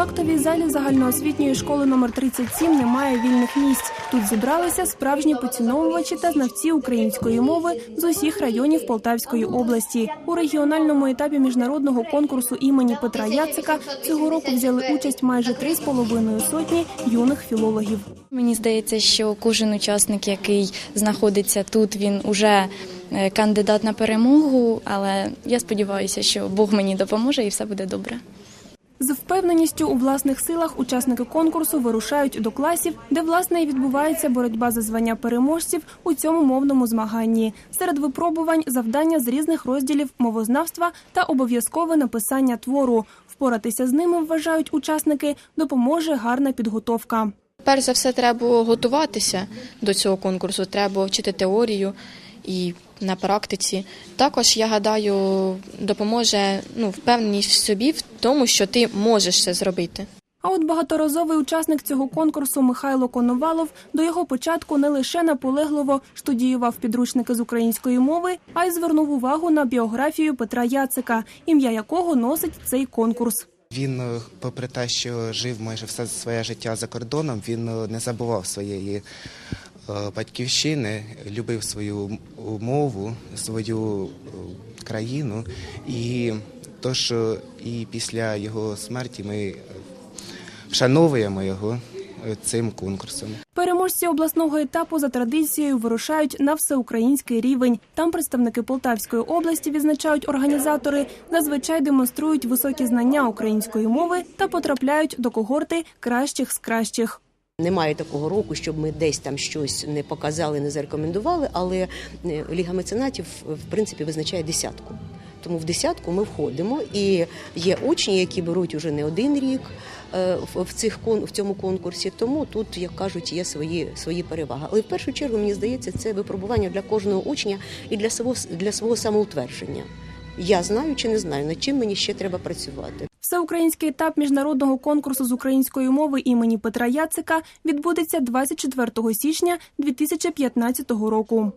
В актовій залі загальноосвітньої школи номер 37 немає вільних місць. Тут зібралися справжні поціновувачі та знавці української мови з усіх районів Полтавської області. У регіональному етапі міжнародного конкурсу імені Петра Яцика цього року взяли участь майже три з половиною сотні юних філологів. Мені здається, що кожен учасник, який знаходиться тут, він уже е, кандидат на перемогу. Але я сподіваюся, що Бог мені допоможе і все буде добре. З впевненістю у власних силах учасники конкурсу вирушають до класів, де власне і відбувається боротьба за звання переможців у цьому мовному змаганні. Серед випробувань завдання з різних розділів мовознавства та обов'язкове написання твору. Впоратися з ними вважають учасники допоможе гарна підготовка. Перш за все, треба готуватися до цього конкурсу, треба вчити теорію і на практиці. Також, я гадаю, допоможе ну, впевненість в собі в тому, що ти можеш це зробити. А от багаторазовий учасник цього конкурсу Михайло Коновалов до його початку не лише наполегливо студіював підручники з української мови, а й звернув увагу на біографію Петра Яцика, ім'я якого носить цей конкурс. Він, е, попри те, що жив майже все своє життя за кордоном, він е, не забував своєї батьківщини, любив свою мову, свою е, країну. І тож е, і після його смерті ми е, вшановуємо його е, цим конкурсом. Переможці обласного етапу за традицією вирушають на всеукраїнський рівень. Там представники Полтавської області відзначають організатори, зазвичай демонструють високі знання української мови та потрапляють до когорти кращих з кращих. Немає такого року, щоб ми десь там щось не показали, не зарекомендували, але е, Ліга меценатів в принципі визначає десятку. Тому в десятку ми входимо, і є учні, які беруть уже не один рік е, в- цих в цьому конкурсі. Тому тут, як кажуть, є свої свої переваги. Але в першу чергу мені здається, це випробування для кожного учня і для свого для свого самоутвердження. Я знаю чи не знаю, над чим мені ще треба працювати. Всеукраїнський етап міжнародного конкурсу з української мови імені Петра Яцика відбудеться 24 січня 2015 року.